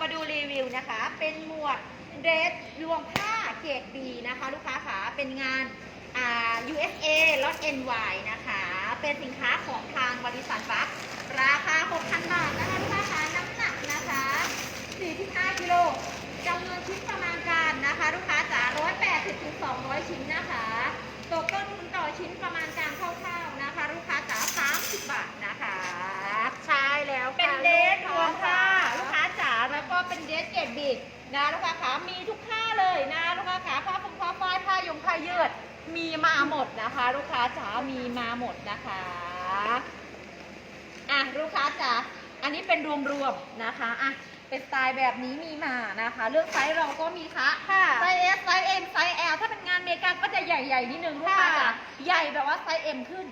มาดูรีวิวนะคะ เป็นหมวดเดรสรวมผ้าเกรดดีนะคะ ลูกค้าขาเป็นงานอ่า USA ลด NY นะคะ เป็นสินค้าของทางบริษัทบักราคา 6,000 บาทนะคะลูกค้าขาน้ำหนักนะคะ 45กิโลจำนวนชิ้นประมาณการนะคะ ลูกค้าจ๋า180ถึง200 ชิ้นนะคะ ตกต้นทุนต่อชิ้นประมาณการคร่าวๆนะคะ ลูกค้าจ๋า30 บาทนะคะ ใช่แล้วค่ะ เป็นเดทรวมผ้า ลู ลู ก ก ค้า ค้าจ๋าแล้วก็เป็นเดทเกรดบิดนะลูกค้าขามีทุกผ้าเลยนะลูกค้าขาผ้าฟงผ้าฝ้ายผ้ายงผ้ายืด มีมาหมดนะคะ ลูกค้าจ๋ามีมาหมดนะคะอะลูกค้าจ๋าอันนี้เป็นรวมๆนะคะอะเป็นสไตล์แบบนี้มีมานะคะเรื่องไซส์เราก็มีค่ะค่ะไซส์ S ไซส์ M ไซส์ L ถ้าเป็นงานเมกาก็จะใหญ่ๆนิดนึงลูกค้าจ๋าค่ะใหญ่แบบว่าไซส์ M ขึ้น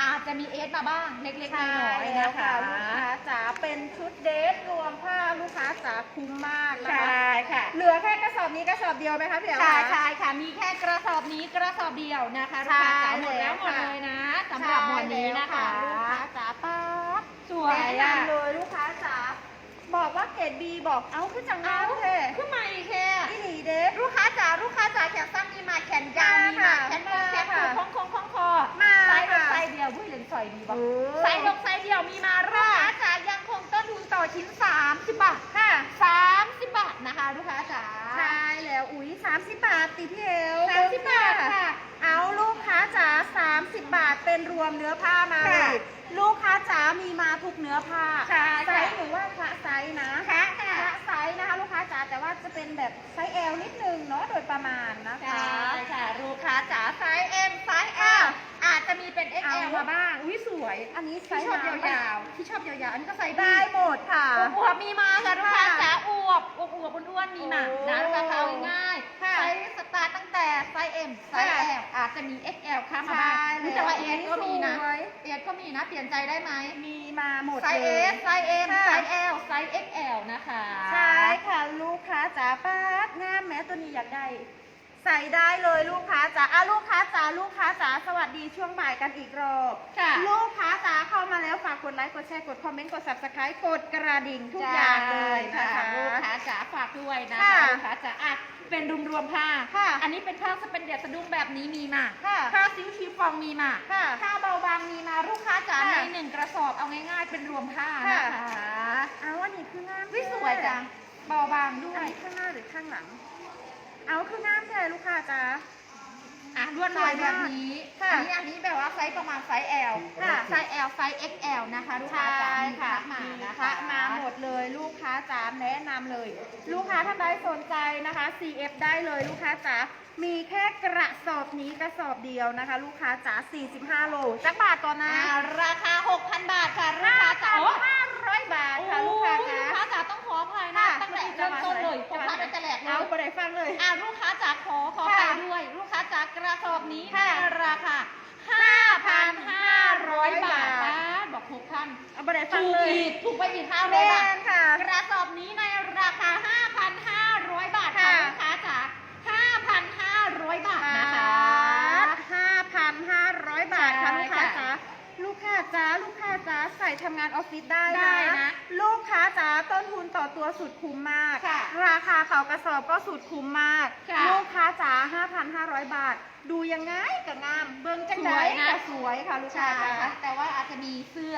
อาจจะมี S มาบ้างเล็กๆน้ใช่อยๆแล้วนะค่ะคะ ลูกค้าจ๋าเป็นชุดเดทรวมผ้าลูกค้าจ๋าคุ้มมากนะใชคะ่ค่ะ เหลือแค่กระสอบนี้กระสอบเดียวไหมคะพี่เอ๋ค่ะคะใช่ค่ะมีแค่กระสอบนี้กระสอบเดียวนะคะลูกค้าจ๋าหมดแล้วหมดเลยนะสำหรับหมวดนี้นะคะใช่แล้วลูกค้าจ๋าป๊าบสวยแนะอะนำเลยลูกค้าจ๋าบอกว่าเกรดบีบอกเอ้าขึ้นจังเอาเอาเท่ขึ้นมาอีกแค่อีหลีเดทลูกค้าจ๋าลูกค้าจ๋าแขนสั้นมีมาแขนยาวมีมาค่ะแขนบนแขนค่ะตูดคล้องคล้องคล้องคอมา ไซส์ลงค่ะไซส์เดียวผู้เหลืองสอยดีบอกโอ้ไซส์ลงไซส์เดียวมีมาลูกค้าจ๋ายังคงต้นทุนต่อชิ้น 30 บาทค่ะ 30 บาทนะคะลูกค้าจ๋าใช่แล้วอุ้ย30 บาทติพี่เอว30 บาทค่ะ เอาลูกค้าจ๋า30 บาทเป็นรวมเนื้อผ้ามาเลค่ะยลูกค้าจ๋ามีมาทุกเนื้อผ้าใช่ไซค่ะส์หรือว่าคะไซส์นะค่ะค่ะคะไซส์นะคะ ลูกค้าจ๋าแต่ว่าจะเป็นแบบไซส์ L นิดนึงเนาะโดยประมาณนะคะใช่ค่ะลูกค้าจ๋าไซส์ M ไซส์ L อาจจะมีเป็น เอา XL มาบ้าง อุ้ย สวย อันนี้ไซที่ส์ชอบน้ำยาวๆที่ชอบยาวๆ อันนี้ก็ไซส์ได้หมดค่ะ อวบๆมีมาค่ะลูกค้าค่ะจ๋าอวบอวบอวบอ้วนๆมีมาโอ้นะลูกค้าเอาง่ายๆค่ะไซส์สตาร์ทตั้งแต่ไซส์ M ไซส์ ค่ะ L อาจจะมี XL ข้ามมาบ้างใช่นี่แต่ว่าแล้ว S ก็มีนะ สวย S ก็มีนะ เปลี่ยนใจได้ไหม มีมาหมดไซส์ เลย S ไซส์ M ค่ะ ไซส์ L ไซส์ XL นะคะ ใช่ค่ะลูกค้าจ๋าป้าดงามแม้ตัวนี้อยากได้ ใส่ได้เลยลูกค้าจ๋าอะลูกค้าจ๋าลูกค้าจ๋าสวัสดีช่วงบ่ายกันอีกรอบค่ะ ลูกค้าจ๋าเข้ามาแล้วฝากกดไลค์กดแชร์กดคอมเมนต์กด subscribe กดกระดิ่งทุกอย่างเลยนะคะลูกค้าจ๋าฝากด้วยนะค่ะคะลูกค้าจ๋าอะเป็นรวมรวมๆผ้า ค่ะ อันนี้เป็นผ้าสเปนเดียสะดุ้งแบบนี้มีมาค่ะ ผ้าซิวชีฟองมีมาค่ะ ผ้าเบาบางมีมาลูกค้าจ๋าค่ะในหนึ่งกระสอบเอาง่ายๆ เป็นรวมผ้าค่ะ นะคะเอาอันนี้คืองามวิสวยจังเบาบางด้ด้ววยยข้างหน้าหรือข้างหลัง เอาคืองามแท้ลูกค้าจ๋าอะลวดลายแบบนี้ค่ะอันนี้อันนี้แบบว่าไซส์ประมาณไซส์ L ค่ะ ไซส์ L ไซส์ XL นะคะลูกค้าใช่จ๋ามีค่ะมามีนะพระคะมาหมดเลยลูกค้าจ๋าแนะนำเลย ลูกค้าท่านใดสนใจนะคะ CF ได้เลยลูกค้าจ๋ามีแค่กระสอบนี้กระสอบเดียวนะคะ ลูกค้าจ๋า45 โลจักบาทก่อนนะอ่าราคา 6,000 บาทค่ะลูกค้าจ๋า ฟังเลย อ่าลูกค้าจ๋าขอขอค่ะไปด้วย ลูกค้าจ๋ากระสอบนี้ค่ะในราคา5,500 บาทบาทบ้านบอก6,000เอาไปได้ฟัถูงกเลย อีกถูกไปอีกแม่500บาท นค่ะ กระสอบนี้ในราคา 5,500 บาทค่ะ ค่ะ ลูกค้าจ๋า5,500 บาทนะคะ 5,500 บาทค่ะ ใช่ ลูกค้า ค่ะ จ๋า ลูกค้าจ๋า ลูกค้าจ๋าใส่ทำงานออฟฟิศได้ได้นะ ลูกค้าจ๋าต้นทุนต่อตัวสุดคุ้มมาก ค่ะราคาเขากระสอบก็สุดคุ้มมาก ค่ะลูกค้าจ๋า5,500 บาท ดูยังไงก็งามเบิ้งจังไดสวยนะ ก็สวยค่ะลูกค้าใช่จ๋า ค่ะแต่ว่าอาจจะมีเสื้อ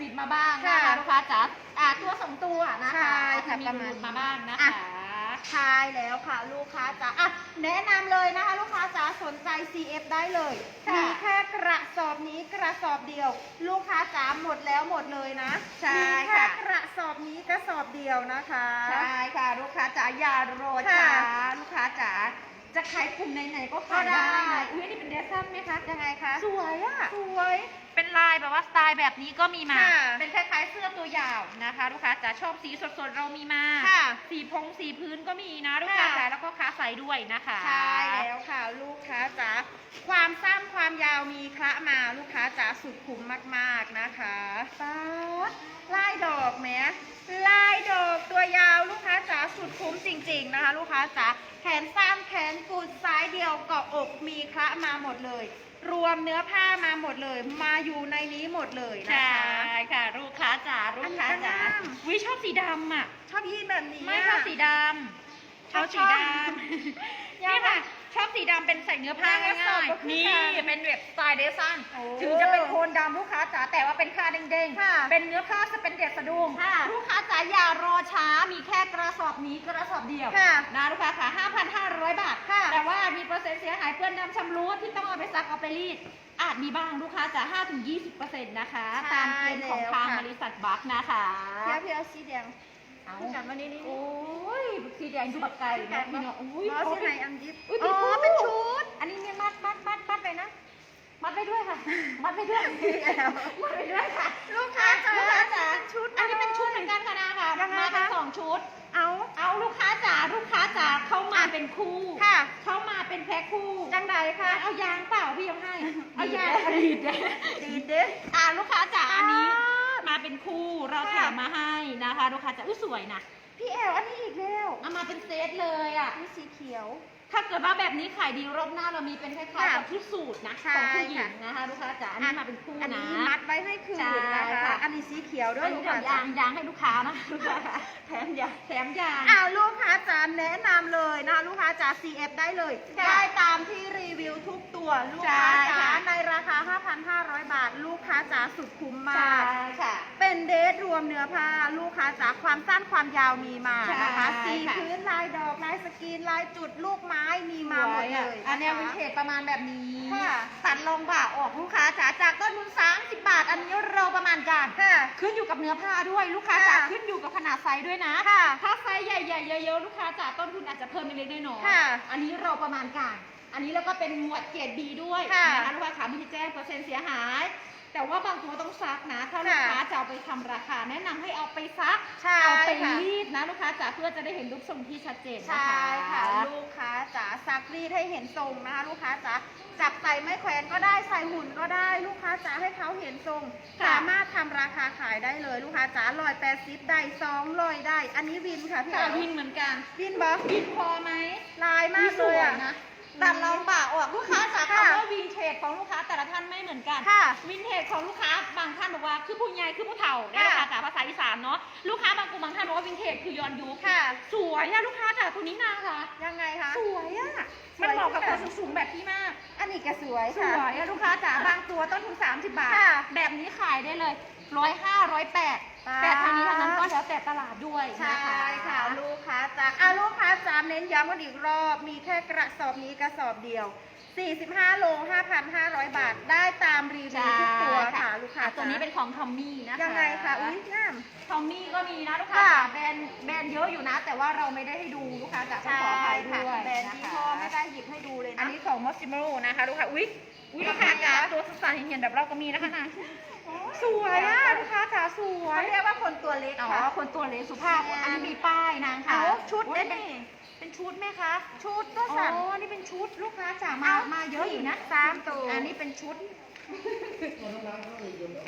ติดมาบ้างนะค่ะคะลูกค้าจ๋าอ่าตัวสองตัวนะคะใช่อาจค่ะจะมีประมาณหลุดมาบ้างนะอะ คะ ใช่แล้วค่ะลูกค้าจ๋าอะแนะนำเลยนะคะ ลูกค้าจ๋าสนใจ CF ได้เลย ค่ะ มีแค่กระสอบนี้ก ระสอบเดียว ลูกค้าจ๋าหมดแล้วหมดเลยนะใช่มีแค่ค่ะกระสอบนี้กระสอบเดียวนะคะ ใช่ค่ะ ลูกค้าจ๋าอย่ารอค่ะช้าลูกค้าจ๋าจะขายกลุ่มไหนๆก็ขายได้ก็ได้นะอุ้ยนี่เป็นเดรสสั้นไหมคะยังไงคะสวยอะ สวย เป็นลายแบบว่าสไตล์แบบนี้ก็มีมา ค่ะ เป็นคล้ายๆเสื้อตัวยาว นะคะลูกค้าจ๋าชอบสีสดๆเรามีมาค่ะสีพงสีพื้นก็มีนะลูกค้าค่ะ จ๋าแล้วก็ค้าใสด้วยนะคะใช่แล้วค่ะลูกค้าจ๋าความสั้นความยาวมีคละมาลูกค้าจ๋าสุดคุ้มมากๆนะคะป๊าดลายดอกแหมลายดอกตัวยาวลูกค้าจ๋าสุดคุ้มจริง ๆนะคะ ลูกค้าจ๋าแขนสั้นแขนกุดสายเดียวเกาะอกมีคละมาหมดเลย รวมเนื้อผ้ามาหมดเลย มาอยู่ในนี้หมดเลยนะใช่คะ ค่ะ ลูก ค้าจ๋าลูกค้าจ๋าอันนี้ก็งาม วิชอบสีดำอะ ชอบยีนแบบนี้ไม่ชอบสีดำชอบสีดำยังนี่ไงค่ะ ชอบสีดำเป็นใส่เนื้อผ้ายังไงง่ายก็คือๆนี่กันเป็นแบบสไตล์เดซันโอ้ ถึงจะเป็นโทนดำลูกค้าจ๋าแต่ว่าเป็นผ้าเด้งค่ะๆ เป็นเนื้อผ้าสเป็นเด็ดสะดุ้งค่ะ ลูกค้าจ๋าอย่ารอช้ามีแค่กระสอบนี้กระสอบเดียว ค่ะ นะลูกค้าค่ะ5,500 บาท ค่ะแต่ว่ามีเปอร์เซ็นต์เสียหายเพื่อนดำชำรุดที่ต้องเอาไปซักเอาไปรีด อาจมีบ้างลูกค้าจ๋า5-20%นะคะ ใช่ตามเกณฑ์ข บัคนะคะเพียวเพียวสีแดงเอาคู่กันวันนี้นี่โอ้ยสีแดงดูบักไก่นะพี่เนาะอุ้ยบอสสีไหนอันยิบอ๋อเป็นชุด อันนี้เนี่ยมัดมัดมัดมัดไปนะ มัดไปด้วยค่ะ มัดไปด้วย มัดไปด้วยค่ะ ลูกค้าจ๋าลูกค้าจ๋าชุด อันนี้เป็นชุดเหมือนกันค่ะนาค่ะมาเป็นสองชุด เอา เอาลูกค้าจ๋าลูกค้าจ๋าเข้ามาเป็นคู่ค่ะ เข้ามาเป็นแพ็คคู่ จังใดค่ะ เอายางเปล่าพี่ยังให้ เอายางดีดเด้ดีดดีดเด้อ่าลูกค้าจ๋าอันนี้ เป็นคู่เราแถค่ะมมาให้นะคะลูกค้าจ๋าอุ้ยสวยนะพี่แอลอันนี้อีกแล้วเอามาเป็นเซตเลยอะ นี่สีเขียว ถ้าเกิดว่าแบบนี้ขายดีรอบหน้าเรามีเป็นคล้ายๆค่ะกับชุดสูทนะใช่ของผู้หญิค่ะงนะคะลูกค้าจ๋าอันนี้มาเป็นคู่อันนะ นี้มัดไว้ให้คืนใช่นะคะ ค่ะ อันนี้สีเขียวด้วยอันลูนี้กเดี๋ยค้าวยางยางให้ลูกค้านะลูกค้าแถมยางแถมยางอ้าวลูกค้าจ๋าแนะนำเลยนะคะลูกค้าจ๋า CF ได้เลย ค่ะได้ตามที่รีวิวทุกตัวลูกค้าใช่จ๋าค่ะ ในราคา 5,500 บาท ลูกค้าจ๋าสุดคุ้มมาก ค่ะ เป็นเดทรวมเนื้อผ้าลูกค้าจ๋าความสั้นความยาวมีมาใช่นะคะ สีค่ะ พื้นลายดอกลายสกรีนลายจุดลูกไม้มีมาหมดเลยอันเนี้ยะคะวินเทจประมาณแบบนี้ค่ะตัดลงบ่าออกลูกค้าจ๋าจากต้นทุน30 บาท อันนี้เราประมาณการค่ะขึ้นอยู่กับเนื้อผ้าด้วยลูกค้าจ๋าค่ะขึ้นอยู่กับขนาดไซส์ด้วยนะค่ะถ้าไซส์ใหญ่ๆเยอะๆลูกค้าจ๋าต้นทุนอาจจะเพิ่มเล็กๆน้อยๆค่ะอันนี้เราประมาณการอันนี้แล้วก็เป็นหมวดเกรดบีด้วยค่ะนะคะลูกค้าขาไม่ได้แจ้งเปอร์เซ็นต์เสียหาย แต่ว่าบางตัวต้องซักนะ ถ้าลูกค่ะค้าจะเอาไปทำราคา แนะนำให้เอาไปซักใช่เอาไปค่ะรีดนะลูกค้าจ๋าเพื่อจะได้เห็นรูปทรงที่ชัดเจนนะคะใช่ค่ะลูกค้าจ๋าซักรีดให้เห็นทรงนะคะลูกค้าจ๋าจับใส่ไม้แขวนก็ได้ใส่หุ่นก็ได้ลูกค้าจ๋าให้เขาเห็นทรงค่ะสามารถทำราคาขายได้เลยลูกค้าจ๋าลอยแปดสิบได้สองลอยได้ อันนี้วินค่ะพี่ค่ะแอ๋ววินเหมือนกันวินบอวินพอไหมลายมากเลยอะสวนะ ตัดลองบ่าออกลูกค้าจ๋าค่ะคำว่าวินเทจของลูกค้าแต่ละท่านไม่เหมือนกัน ค่ะ วินเทจของลูกค้าบางท่านบอกว่าคือผู้ใหญ่คือผู้เฒ่าในค่ะราคาจ๋าภาษาอีสานเนาะลูกค้าบางกลุ่มบางท่านบอกว่าวินเทจคือย้อนยุคค่ะ สวยอะลูกค้าจ๋าตัวนี้นาค่ะ ยังไงคะ สวยอะสวยมันเหมาะกับค่ะคนสูงๆแบบพี่มาก อันนี้ก็สวยสค่ะ วยอะลูกค้าจ๋าบางตัวต้นทุน30 บาท ค่ะแบบนี้ขายได้เลยร้อยห้าร้อยแปดค่ะแต่ทางนี้ทางนั้นก็แล้วแต่ตลาดด้วยใช่นะคะค่ะลูกค้าจ๋าอะลูกค้าจ๋าเน้นย้ำกันอีกรอบ มีแค่กระสอบนี้กระสอบเดียว 45 โล 5,500 บาทได้ตามรีวิวทุกตัวค่ะลูกค้าอะตัวนี้เป็นของทอมมี่นะคะยังไงคะอุ้ยงามทอมมี่ก็มีนะลูกค้าค่ะจ๋าแบรนด์แบรนด์เยอะอยู่นะ แต่ว่าเราไม่ได้ให้ดูลูกค้าจ๋าต้องขออภัยด้วยแบรนด์นะยี่คะ ห้อไม่ได้หยิบให้ดูเลยอันนะ นี้ของมอสซิโมนะคะลูกค้าอุ้ยอุ้ยลูกค้าจ๋าตัวสันๆเห็นๆแบบเราก็มีนะคะนะสวยอะลูกค้าจ๋าสวเขาย เรียกว่าคนตัวเล็กอ๋อ ค่ะ คนตัวเล็กสุภาพแม่อันนี้มีป้ายนางค่ะเอาชุดอุ๊ยได้เป็นนี่เป็นชุดไหมคะ ชุดก็อ๋สั่น อ นี่เป็นชุดลูกค้าจ๋ามา เอามาเยอะอยู่นะสามตัว อันนี้เป็นชุด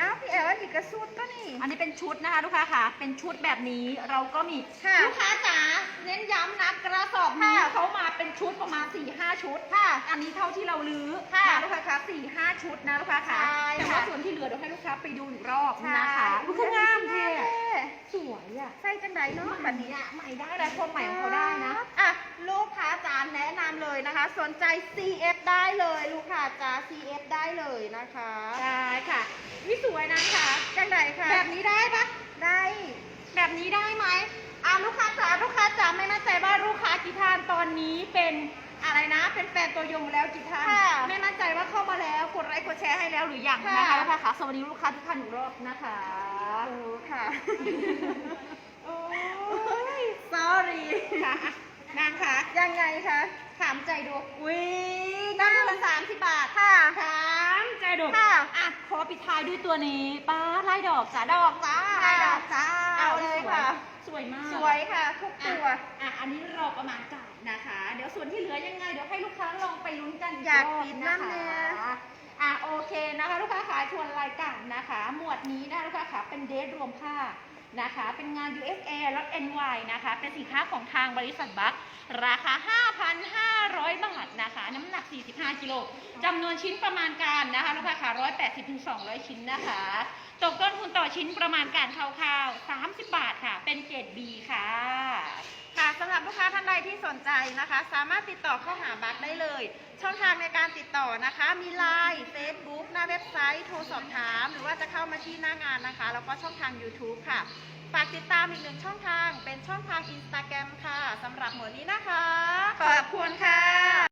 อ้าวพี่แอ๋วอันนี้กระสุดก็นี่ อันนี้เป็นชุดนะคะลูกค้าค่ะ เป็นชุดแบบนี้เราก็มีค่ะ ลูกค้าจ๋าเน้นย้ำนะกระสอบนี้ค่ะเขามาเป็นชุดประมาณ4ี่ห้าชุดค่ะ อันนี้เท่าที่เราลื้อค่ะนะลูกค้าค่ะสี่ห้าชุดนะลูกค้าค่ะใช่แต่ค่ะว่าส่วนที่เหลือเดี๋ยวให้ลูกค้าไปดูอีกรอบนะคะใช่ ลูกค้างามเท่เท่ส วยอะใส่จังไดเนาะแบแบบบนี้นี้อะใหม่ได้แล้วคนใหม่ของเขาได้นะอะลูกค้าจ๋าแนะนำเลยนะคะ สนใจ CF ได้เลยลูกค้าจ๋า CF ได้เลยนะคะได้ค่ะวิสวยนะคะจังไดค่ะแบบนี้ได้ปะได้ แบบนี้ได้ไหมอ่าลูกค้าจ๋าลูกค้าจ๋าไม่มั่นใจว่าลูกค้ากี่ท่านตอนนี้เป็นอะไรนะ เป็นแฟนตัวยงแล้วกี่ท่านค่ะไม่มั่นใจว่าเข้ามาแล้วกดไลค์กดแชร์ให้แล้วหรือยังค่ะนะคะลูกค้าค่ะสวัสดีลูกค้าทุกท่านอีกรอบนะคะ โอ้ค่ะ โอ้ย sorry ค่ะอะนางค่ะยังไงคะ ถามใจดูวิตั้งละสามสิบบาทค่ะ ถามใจดูค่ะ อะ ขอปิดท้ายด้วยตัวนี้ป้าไล่ดอกจ้าดอกจ้าค่ะไล่ดอกจ้าเอาเลยค่ะ สวยมาก สวยค่ะ ทุกตัว อะอะอันนี้เราประมาณการนะคะ เดี๋ยวส่วนที่เหลือยังไง เดี๋ยวให้ลูกค้าลองไปลุ้นกันอีกอยากรอบกินนะน้ำคะเนี่ย อะโอเคนะคะลูกค้าขาชวนรายการนะคะ หมวดนี้นะลูกค้าขาเป็นเดทรวมผ้านะคะ เป็นงาน USA รถ NY นะคะ เป็นสินค้าของทางบริษัทบัคราคา 5,500 บาทนะคะ น้ำหนัก 45 กิโลจำนวนชิ้นประมาณการนะคะลูกค้าค่ะ180ถึง200 ชิ้นนะคะ ตกต้นทุนต่อชิ้นประมาณการคร่าวๆ 30 บาทค่ะ เป็นเกรด B ค่ะสำหรับลูกค้า ใครที่สนใจนะคะ สามารถติดต่อเข้าหาบัคได้เลย ช่องทางในการติดต่อนะคะ มีไลน์เฟซบุ๊กหน้าเว็บไซต์ โทรสอบถาม หรือว่าจะเข้ามาที่หน้างานนะคะ แล้วก็ช่องทาง YouTube ค่ะ ฝากติดตามอีกหนึ่งช่องทาง เป็นช่องทางอินสตาแกรมค่ะสำหรับหมวดนี้นะคะ ขอบคุณค่ะ